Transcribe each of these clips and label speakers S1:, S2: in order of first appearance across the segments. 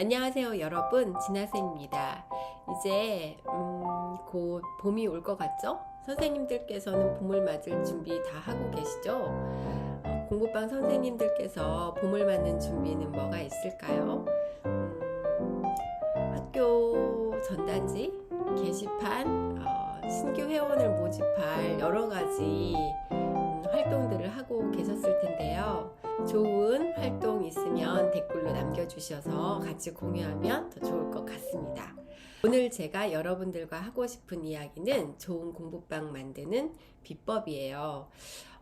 S1: 안녕하세요 여러분 진아쌤입니다 이제 음, 곧 봄이 올 것 같죠? 선생님들께서는 봄을 맞을 준비 다 하고 계시죠? 어, 공부방 선생님들께서 봄을 맞는 준비는 뭐가 있을까요? 음, 학교 전단지, 게시판, 어, 신규 회원을 모집할 여러 가지 음, 활동들을 하고 텐데요. 좋은 활동 있으면 댓글로 남겨주셔서 같이 공유하면 더 좋을 것 같습니다. 오늘 제가 여러분들과 하고 싶은 이야기는 좋은 공부방 만드는 비법이에요.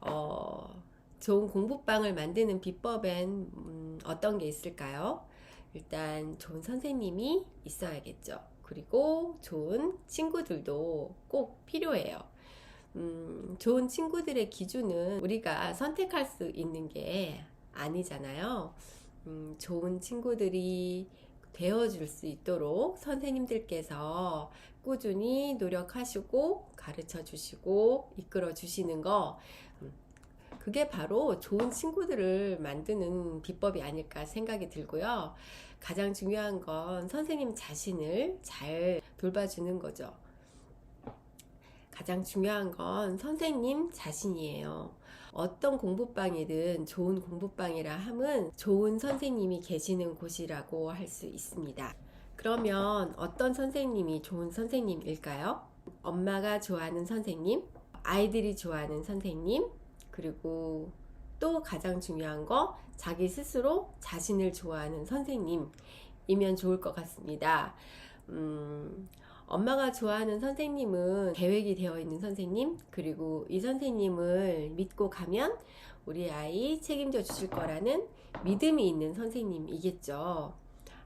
S1: 어, 좋은 공부방을 만드는 비법엔 음, 어떤 게 있을까요? 일단 좋은 선생님이 있어야겠죠. 그리고 좋은 친구들도 꼭 필요해요. 음, 좋은 친구들의 기준은 우리가 선택할 수 있는 게 아니잖아요. 음, 좋은 친구들이 되어줄 수 있도록 선생님들께서 꾸준히 노력하시고 가르쳐 주시고 이끌어 주시는 거, 음, 그게 바로 좋은 친구들을 만드는 비법이 아닐까 생각이 들고요. 가장 중요한 건 선생님 자신을 잘 돌봐주는 거죠. 가장 중요한 건 선생님 자신이에요. 어떤 공부방이든 좋은 공부방이라 함은 좋은 선생님이 계시는 곳이라고 할 수 있습니다. 그러면 어떤 선생님이 좋은 선생님일까요? 엄마가 좋아하는 선생님, 아이들이 좋아하는 선생님, 그리고 또 가장 중요한 거 자기 스스로 자신을 좋아하는 선생님이면 좋을 것 같습니다. 음, 엄마가 좋아하는 선생님은 계획이 되어 있는 선생님, 그리고 이 선생님을 믿고 가면 우리 아이 책임져 주실 거라는 믿음이 있는 선생님이겠죠.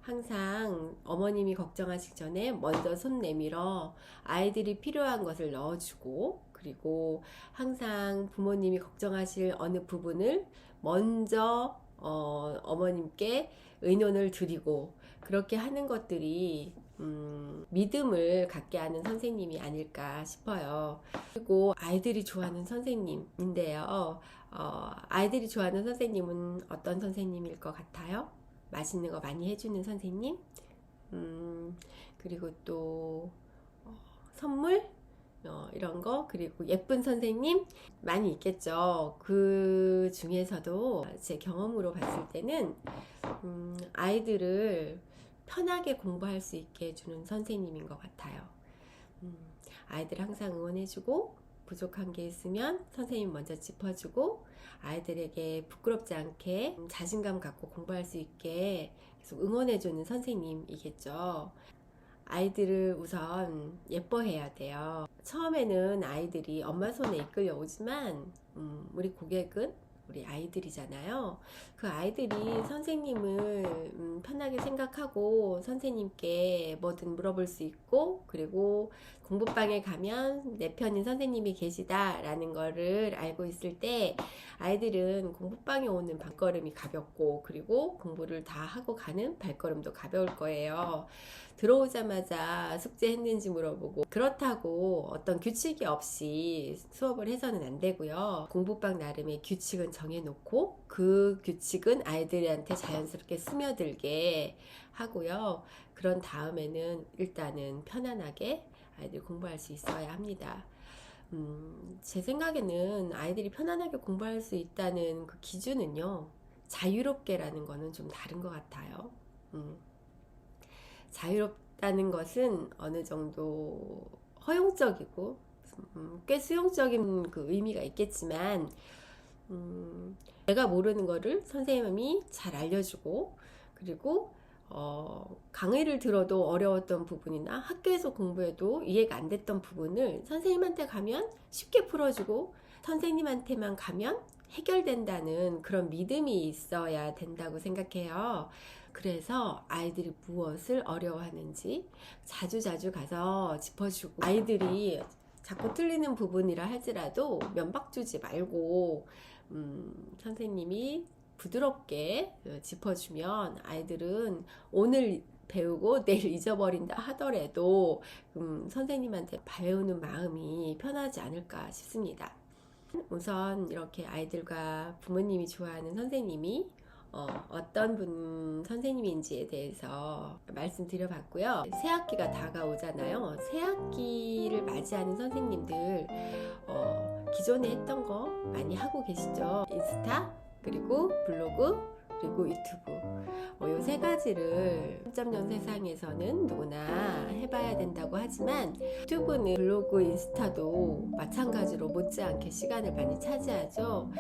S1: 항상 어머님이 걱정하시기 전에 먼저 손 내밀어 아이들이 필요한 것을 넣어주고, 그리고 항상 부모님이 걱정하실 어느 부분을 먼저 어, 어머님께 의논을 드리고, 그렇게 하는 것들이 음, 믿음을 갖게 하는 선생님이 아닐까 싶어요. 그리고 아이들이 좋아하는 선생님인데요. 어, 아이들이 좋아하는 선생님은 어떤 선생님일 것 같아요? 맛있는 거 많이 해주는 선생님? 음, 그리고 또 어, 선물? 어, 이런 거 그리고 예쁜 선생님 많이 있겠죠. 그 중에서도 제 경험으로 봤을 때는 음, 아이들을 편하게 공부할 수 있게 해주는 선생님인 것 같아요. 음, 아이들 항상 응원해주고 부족한 게 있으면 선생님 먼저 짚어주고 아이들에게 부끄럽지 않게 자신감 갖고 공부할 수 있게 계속 응원해주는 선생님이겠죠. 아이들을 우선 예뻐해야 돼요. 처음에는 아이들이 엄마 손에 이끌려 오지만 음, 우리 고객은 우리 아이들이잖아요. 그 아이들이 선생님을 음, 편하게 생각하고 선생님께 뭐든 물어볼 수 있고 그리고 공부방에 가면 내 편인 선생님이 계시다라는 거를 알고 있을 때 아이들은 공부방에 오는 발걸음이 가볍고 그리고 공부를 다 하고 가는 발걸음도 가벼울 거예요. 들어오자마자 숙제했는지 물어보고 그렇다고 어떤 규칙이 없이 수업을 해서는 안 되고요. 공부방 나름의 규칙은 정해놓고 그 규칙은 아이들한테 자연스럽게 스며들게 하고요. 그런 다음에는 일단은 편안하게 아이들 공부할 수 있어야 합니다. 음, 제 생각에는 아이들이 편안하게 공부할 수 있다는 그 기준은요, 자유롭게라는 거는 좀 다른 것 같아요. 음, 자유롭다는 것은 어느 정도 허용적이고, 음, 꽤 수용적인 그 의미가 있겠지만, 음, 내가 모르는 거를 선생님이 잘 알려주고, 그리고 어, 강의를 들어도 어려웠던 부분이나 학교에서 공부해도 이해가 안 됐던 부분을 선생님한테 가면 쉽게 풀어주고 선생님한테만 가면 해결된다는 그런 믿음이 있어야 된다고 생각해요. 그래서 아이들이 무엇을 어려워하는지 자주자주 가서 짚어주고 아이들이 자꾸 틀리는 부분이라 할지라도 면박 주지 말고 음, 선생님이 부드럽게 짚어주면 아이들은 오늘 배우고 내일 잊어버린다 하더라도 음, 선생님한테 배우는 마음이 편하지 않을까 싶습니다. 우선 이렇게 아이들과 부모님이 좋아하는 선생님이 어, 어떤 분 선생님인지에 대해서 말씀드려봤고요. 새 학기가 다가오잖아요. 새 학기를 맞이하는 선생님들 어, 기존에 했던 거 많이 하고 계시죠? 인스타 그리고 블로그 그리고 유튜브 이세 가지를 3.0 세상에서는 누구나 해봐야 된다고 하지만 유튜브는 블로그, 인스타도 마찬가지로 못지않게 시간을 많이 차지하죠.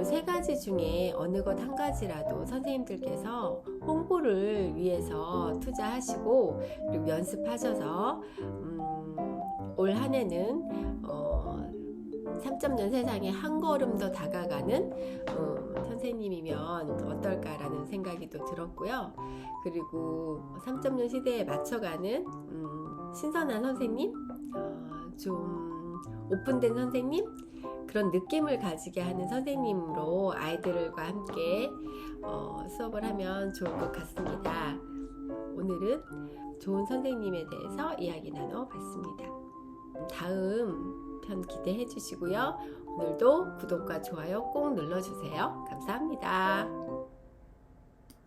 S1: 이세 가지 중에 어느 것 한 가지라도 선생님들께서 홍보를 위해서 투자하시고 그리고 연습하셔서 음, 올 한해는 어, 3.0 세상에 한 걸음 더 다가가는 어, 선생님이면 어떨까라는 생각이 또 들었고요. 그리고 3.0 시대에 맞춰가는 음, 신선한 선생님, 어, 좀 오픈된 선생님, 그런 느낌을 가지게 하는 선생님으로 아이들과 함께 어, 수업을 하면 좋을 것 같습니다. 오늘은 좋은 선생님에 대해서 이야기 나눠봤습니다. 다음 편 기대해 주시고요. 오늘도 구독과 좋아요 꼭 눌러주세요. 감사합니다.